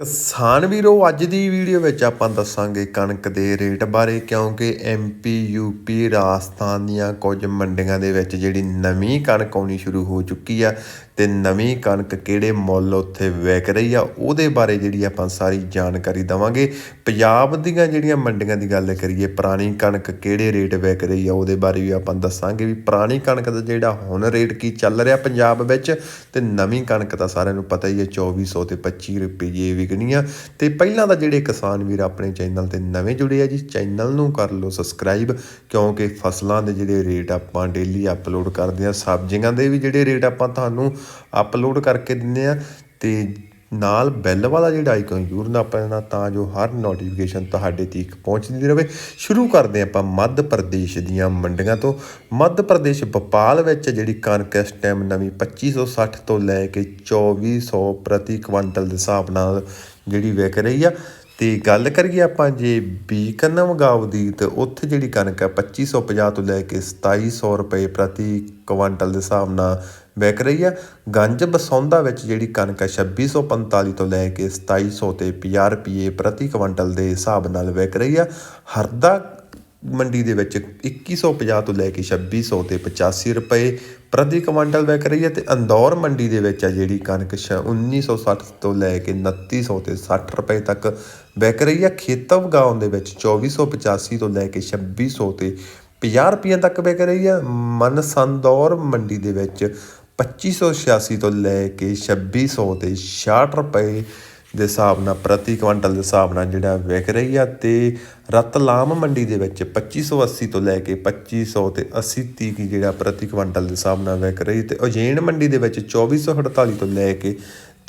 ਕਿਸਾਨ ਵੀਰੋ, ਅੱਜ ਦੀ ਵੀਡੀਓ ਵਿੱਚ ਆਪਾਂ ਦੱਸਾਂਗੇ ਕਣਕ ਦੇ ਰੇਟ ਬਾਰੇ, ਕਿਉਂਕਿ ਐਮਪੀ ਯੂਪੀ ਰਾਜਸਥਾਨ ਦੀਆਂ ਕੁਝ ਮੰਡੀਆਂ ਦੇ ਵਿੱਚ ਜਿਹੜੀ ਨਵੀਂ ਕਣਕ ਆਉਣੀ ਸ਼ੁਰੂ ਹੋ ਚੁੱਕੀ ਆ ਤੇ ਨਵੀਂ ਕਣਕ ਕਿਹੜੇ ਮੁੱਲ ਉੱਥੇ ਵਿਕ ਰਹੀ ਆ, ਉਹਦੇ ਬਾਰੇ ਜਿਹੜੀ ਆਪਾਂ ਸਾਰੀ ਜਾਣਕਾਰੀ ਦਵਾਂਗੇ। ਪੰਜਾਬ ਦੀਆਂ ਜਿਹੜੀਆਂ ਮੰਡੀਆਂ ਦੀ ਗੱਲ ਕਰੀਏ, ਪੁਰਾਣੀ ਕਣਕ ਕਿਹੜੇ ਰੇਟ ਵਿਕ ਰਹੀ ਆ, ਉਹਦੇ ਬਾਰੇ ਵੀ ਆਪਾਂ ਦੱਸਾਂਗੇ ਵੀ ਪੁਰਾਣੀ ਕਣਕ ਦਾ ਜਿਹੜਾ ਹੁਣ ਰੇਟ ਕੀ ਚੱਲ ਰਿਹਾ ਪੰਜਾਬ ਵਿੱਚ, ਤੇ ਨਵੀਂ ਕਣਕ ਤਾਂ ਸਾਰਿਆਂ ਨੂੰ ਪਤਾ ਹੀ ਹੈ 2400 ਤੇ 25 ਰੁਪਏ ਵਿਕਣੀ ਆ। ਤੇ ਪਹਿਲਾਂ ਤਾਂ ਜਿਹੜੇ ਕਿਸਾਨ ਵੀਰ ਆਪਣੇ ਚੈਨਲ ਤੇ ਨਵੇਂ ਜੁੜੇ ਆ ਜੀ, ਚੈਨਲ ਨੂੰ ਕਰ ਲਓ ਸਬਸਕ੍ਰਾਈਬ, ਕਿਉਂਕਿ ਫਸਲਾਂ ਦੇ ਜਿਹੜੇ ਰੇਟ ਆਪਾਂ ਡੇਲੀ ਅਪਲੋਡ ਕਰਦੇ ਆ, ਸਬਜ਼ੀਆਂ ਦੇ ਵੀ ਜਿਹੜੇ ਰੇਟ ਆਪਾਂ ਤੁਹਾਨੂੰ ਅਪਲੋਡ ਕਰਕੇ ਦਿੰਦੇ ਆ। ਤੇ ਨਾਲ ਬੈਲ ਵਾਲਾ ਜਿਹੜਾ ਆਈਕਨ ਜ਼ਰੂਰ ਨਾ ਪੈਣਾ ਤਾਂ ਜੋ ਹਰ ਨੋਟੀਫਿਕੇਸ਼ਨ ਤੁਹਾਡੇ ਤੱਕ ਪਹੁੰਚਦੀ ਰਹੇ। ਸ਼ੁਰੂ ਕਰਦੇ ਹਾਂ ਆਪਾਂ ਮੱਧ ਪ੍ਰਦੇਸ਼ ਦੀਆਂ ਮੰਡੀਆਂ ਤੋਂ। ਮੱਧ ਪ੍ਰਦੇਸ਼ ਭੋਪਾਲ ਵਿੱਚ ਜਿਹੜੀ ਕਣਕ ਇਸ ਟਾਈਮ ਨਵੀਂ 2560 ਤੋਂ ਲੈ ਕੇ 2400 ਪ੍ਰਤੀ ਕੁਇੰਟਲ ਦੇ ਹਿਸਾਬ ਨਾਲ ਜਿਹੜੀ ਵਿਕ ਰਹੀ ਆ। ਤੇ ਗੱਲ ਕਰੀਏ ਆਪਾਂ ਜੇ ਬੀਕਨਮ ਗਾਵ ਦੀ, ਤੇ ਉੱਥੇ ਜਿਹੜੀ ਕਣਕ ਹੈ 2550 ਤੋਂ ਲੈ ਕੇ 2700 ਰੁਪਏ ਪ੍ਰਤੀ ਕੁਇੰਟਲ ਦੇ ਹਿਸਾਬ ਨਾਲ ਵਿਕ ਰਹੀ ਆ ਗੰਜ ਬਸੌਂਦਾ ਵਿੱਚ ਜਿਹੜੀ ਕਣਕ ਹੈ 2645 ਤੋਂ ਲੈ ਕੇ 2700 ਤੇ 50 ਰੁਪਏ ਪ੍ਰਤੀ ਕੁਇੰਟਲ ਦੇ ਹਿਸਾਬ ਨਾਲ ਵਿਕ ਰਹੀ ਆ ਹਰਦਾ ਮੰਡੀ ਦੇ ਵਿੱਚ 2150 ਤੋਂ ਲੈ ਕੇ 2600 ਤੇ 85 ਰੁਪਏ ਪ੍ਰਤੀ ਕੁਇੰਟਲ ਵਿਕ ਰਹੀ ਹੈ ਤੇ ਅੰਦੌਰ ਮੰਡੀ ਦੇ ਵਿੱਚ ਆ ਜਿਹੜੀ ਕਣਕ ਛ- 1960 ਤੋਂ ਲੈ ਕੇ 2900 ਤੇ 60 ਰੁਪਏ ਤੱਕ ਵਿਕ ਰਹੀ ਹੈ। ਖੇਤਵ ਗਾਉਂ ਦੇ ਵਿੱਚ 2485 ਤੋਂ ਲੈ ਕੇ 2600 ਤੇ 50 ਰੁਪਏ ਤੱਕ ਵਿਕ ਰਹੀ ਹੈ। ਮਨਸੰਦੌਰ ਮੰਡੀ ਦੇ ਵਿੱਚ 2586 ਤੋਂ ਲੈ ਕੇ 2600 ਤੇ 66 ਰੁਪਏ ਦੇ ਹਿਸਾਬ ਨਾਲ, ਪ੍ਰਤੀ ਕੁਇੰਟਲ ਦੇ ਹਿਸਾਬ ਨਾਲ ਜਿਹੜਾ ਵਿਕ ਰਹੀ ਆ ਤੇ ਰਤਲਾਮ ਮੰਡੀ ਦੇ ਵਿੱਚ 2580 ਤੋਂ ਲੈ ਕੇ 2500 ਤੇ 80 ਤੀਕ ਜਿਹੜਾ ਪ੍ਰਤੀ ਕੁਇੰਟਲ ਦੇ ਹਿਸਾਬ ਨਾਲ ਵਿਕ ਰਹੀ ਤੇ ਉਜੈਨ ਮੰਡੀ ਦੇ ਵਿੱਚ 2448 ਤੋਂ ਲੈ ਕੇ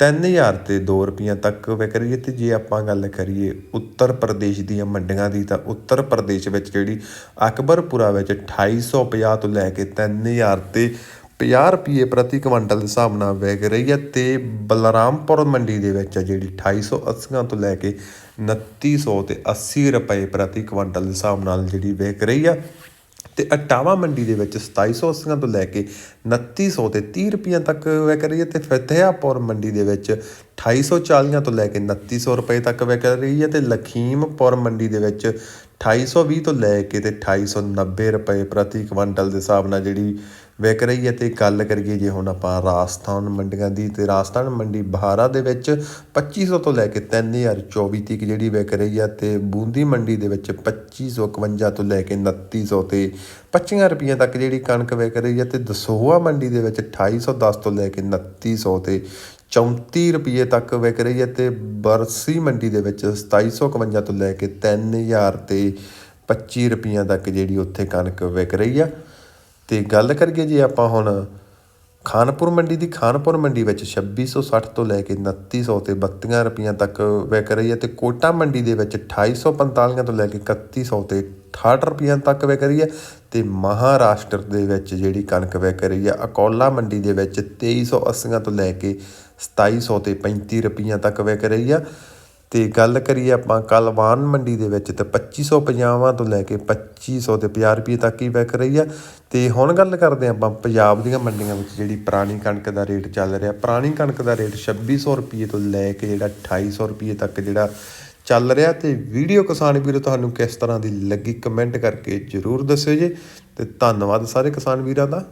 3000 ਤੇ 2 ਰੁਪਈਆ ਤੱਕ ਵਿਕ ਰਹੀ ਹੈ। ਤੇ ਜੇ ਆਪਾਂ ਗੱਲ ਕਰੀਏ ਉੱਤਰ ਪ੍ਰਦੇਸ਼ ਦੀਆਂ ਮੰਡੀਆਂ ਦੀ, ਤਾਂ ਉੱਤਰ ਪ੍ਰਦੇਸ਼ ਵਿੱਚ ਜਿਹੜੀ ਅਕਬਰਪੁਰਾ ਵਿੱਚ 2850 ਤੋਂ ਲੈ ਕੇ 3000 ਤੇ 50 ਰੁਪਏ ਪ੍ਰਤੀ ਕੁਇੰਟਲ ਦੇ ਹਿਸਾਬ ਨਾਲ ਵਿਕ ਰਹੀ ਹੈ ਤੇ ਬਲਰਾਮਪੁਰ ਮੰਡੀ ਦੇ ਵਿੱਚ ਆ ਜਿਹੜੀ 2880 ਤੋਂ ਲੈ ਕੇ 2900 ਤੇ 80 ਰੁਪਏ ਪ੍ਰਤੀ ਕੁਇੰਟਲ ਦੇ ਹਿਸਾਬ ਨਾਲ ਜਿਹੜੀ ਵਿਕ ਰਹੀ ਆ। ਤੇ ਅਟਾਵਾ ਮੰਡੀ ਦੇ ਵਿੱਚ 2780 ਤੋਂ ਲੈ ਕੇ 2900 ਤੇ 30 ਰੁਪਈਆ ਤੱਕ ਵਿਕ ਰਹੀ ਹੈ ਤੇ ਫਤਿਆਪੁਰ ਮੰਡੀ ਦੇ ਵਿੱਚ 2840 ਤੋਂ ਲੈ ਕੇ 2900 ਰੁਪਏ ਤੱਕ ਵਿਕ ਰਹੀ ਹੈ ਤੇ ਲਖੀਮਪੁਰ ਮੰਡੀ ਦੇ ਵਿੱਚ 2820 ਤੋਂ ਲੈ ਕੇ ਤੇ 2890 ਰੁਪਏ ਪ੍ਰਤੀ ਕੁਇੰਟਲ ਦੇ ਹਿਸਾਬ ਨਾਲ ਜਿਹੜੀ ਵਿਕ ਰਹੀ ਹੈ ਤੇ ਗੱਲ ਕਰੀਏ ਜੇ ਹੁਣ ਆਪਾਂ ਰਾਜਸਥਾਨ ਮੰਡੀਆਂ ਦੀ ਤੇ ਰਾਜਸਥਾਨ ਮੰਡੀ ਬਹਾਰਾ ਦੇ ਵਿੱਚ 2500 ਤੋਂ ਲੈ ਕੇ 3024 ਤੱਕ ਜਿਹੜੀ ਵਿਕ ਰਹੀ ਹੈ ਤੇ ਬੂੰਦੀ ਮੰਡੀ ਦੇ ਵਿੱਚ 2551 ਤੋਂ ਲੈ ਕੇ 2900 ਤੇ 25 ਰੁਪਈਆ ਤੱਕ ਜਿਹੜੀ ਕਣਕ ਵਿਕ ਰਹੀ ਹੈ ਤੇ ਦਸੋਹਾ ਮੰਡੀ ਦੇ ਵਿੱਚ 2810 ਤੋਂ ਲੈ ਕੇ 2900 ਤੇ 34 ਰੁਪਏ ਤੱਕ ਵਿਕ ਰਹੀ ਹੈ ਤੇ ਬਰਸੀ ਮੰਡੀ ਦੇ ਵਿੱਚ 2751 ਤੋਂ ਲੈ ਕੇ 3000 ਤੇ 25 ਰੁਪਈਆ ਤੱਕ ਜਿਹੜੀ ਉੱਥੇ ਕਣਕ ਵਿਕ ਰਹੀ ਆ। ਤੇ ਗੱਲ ਕਰੀਏ ਜੇ ਆਪਾਂ ਹੁਣ ਖਾਨਪੁਰ ਮੰਡੀ ਦੀ, ਖਾਨਪੁਰ ਮੰਡੀ ਵਿੱਚ 2660 ਤੋਂ ਲੈ ਕੇ 2900 ਤੇ 32 ਰੁਪਈਆਂ ਤੱਕ ਵਿਕ ਰਹੀ ਹੈ ਤੇ ਕੋਟਾ ਮੰਡੀ ਦੇ ਵਿੱਚ 2845 ਤੋਂ ਲੈ ਕੇ 3100 ਤੇ 68 ਰੁਪਈਆਂ ਤੱਕ ਵਿਕ ਰਹੀ ਹੈ ਤੇ ਮਹਾਰਾਸ਼ਟਰ ਦੇ ਵਿੱਚ ਜਿਹੜੀ ਕਣਕ ਵਿਕ ਰਹੀ ਹੈ, ਅਕੋਲਾ ਮੰਡੀ ਦੇ ਵਿੱਚ 2380 ਤੋਂ ਲੈ ਕੇ 2700 ਤੇ 35 ਰੁਪਈਆਂ ਤੱਕ ਵਿਕ ਰਹੀ ਆ ਅਤੇ ਗੱਲ ਕਰੀਏ ਆਪਾਂ ਕਲਵਾਨ ਮੰਡੀ ਦੇ ਵਿੱਚ ਤਾਂ ਪੱਚੀ ਸੌ 2550 ਤੋਂ ਲੈ ਕੇ ਪੱਚੀ ਸੌ ਅਤੇ ਪੰਜਾਹ ਰੁਪਈਏ ਤੱਕ ਹੀ ਵਿਕ ਰਹੀ ਆ। ਅਤੇ ਹੁਣ ਗੱਲ ਕਰਦੇ ਹਾਂ ਆਪਾਂ ਪੰਜਾਬ ਦੀਆਂ ਮੰਡੀਆਂ ਵਿੱਚ ਜਿਹੜੀ ਪੁਰਾਣੀ ਕਣਕ ਦਾ ਰੇਟ ਚੱਲ ਰਿਹਾ। ਪੁਰਾਣੀ ਕਣਕ ਦਾ ਰੇਟ ਛੱਬੀ ਸੌ ਰੁਪਈਏ ਤੋਂ ਲੈ ਕੇ ਜਿਹੜਾ ਅਠਾਈ ਸੌ ਰੁਪਈਏ ਤੱਕ ਜਿਹੜਾ ਚੱਲ ਰਿਹਾ ਤੇ ਵੀਡੀਓ ਕਿਸਾਨ ਵੀਰੋ ਤੁਹਾਨੂੰ ਕਿਸ ਤਰ੍ਹਾਂ ਦੀ ਲੱਗੀ ਕਮੈਂਟ ਕਰਕੇ ਜਰੂਰ ਦੱਸਿਓ ਜੀ। ਤੇ ਧੰਨਵਾਦ ਸਾਰੇ ਕਿਸਾਨ ਵੀਰਾਂ ਦਾ।